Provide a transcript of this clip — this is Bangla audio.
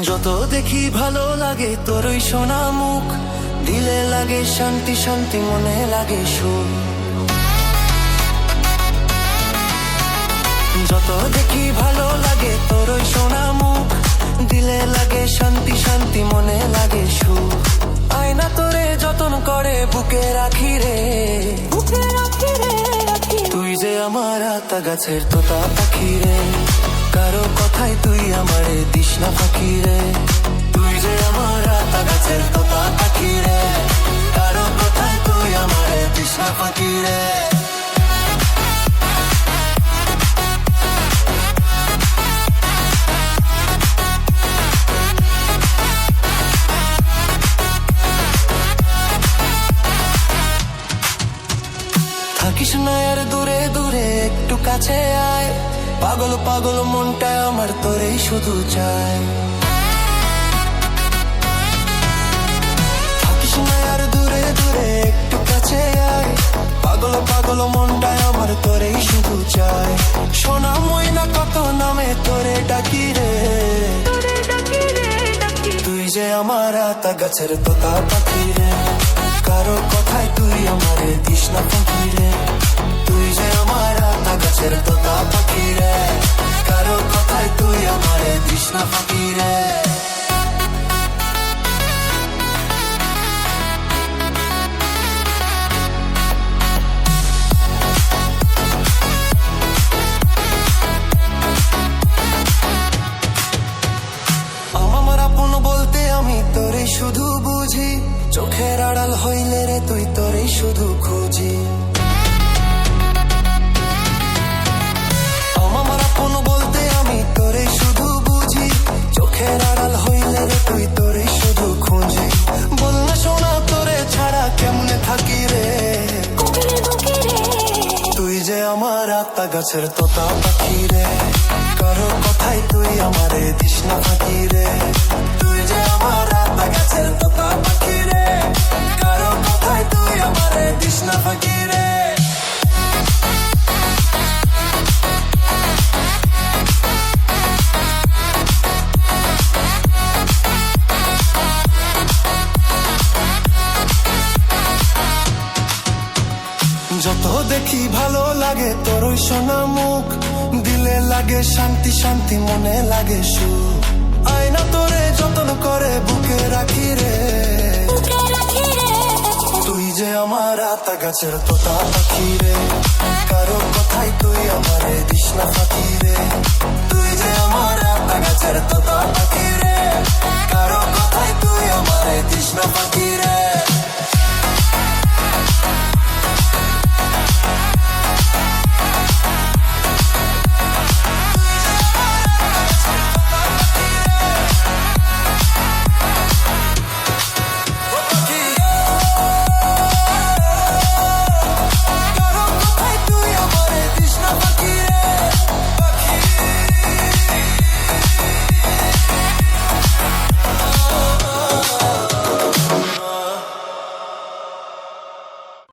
যত দেখি ভালো লাগে তোর ওই সোনা মুখ। দিলে লাগে শান্তি শান্তি মনে লাগে সুখ। যত দেখি ভালো লাগে তোর ওই সোনা মুখ। দিলে লাগে শান্তি শান্তি মনে লাগে সুখ। আয়না তোরে যতন করে বুকে রাখি রে। বুকে রাখি রে তুই যে আমার আতা গাছের তোতা পাখি রে। কারও কথাই তুই আমারে দিস না ফাঁকি রে। তুই যে আমার আতা গাছের তোতা পাখি রে। কারও কথাই তুই আমারে দিস না ফাঁকি থাকিস না আর দূরে দূরে, একটু কাছে আয়। পাগল পাগল মনটা আমার তোরেই শুধু চায়। থাকিস না আর দূরে দূরে, একটু কাছে আয়। পাগল পাগল মনটা আমার তোরেই শুধু চায়। সোনা ময়না কত নামে তোরে ডাকি রে। তুই যে আমার আতা গাছের তোতা পাখি রে। কারও কথায় তুই আমারে দিস না ফাঁকি রে তুই যে আমার আতা গাছের তোতা পাখি তোরে শুধু বুঝি। চোখের আড়াল হইলে রে তুই তোরে শুধু খুঁজি। আমার বলতে আমি তোরে শুধু বুঝি। চোখের আড়াল হইলে রে তুই তোরে শুধু খুঁজি। শোনা, তোরে ছাড়া কেমনে থাকি রে? তুই যে আমার আত্মা গাছের তোতা পাখি রে। কারও কথাই তুই আমারে দিস না ফাঁকি রে। তুই যে যত দেখি ভালো লাগে মুখ। দিলে লাগে শান্তি শান্তি মনে লাগে সুখ। গাছের তোতা পাখি রে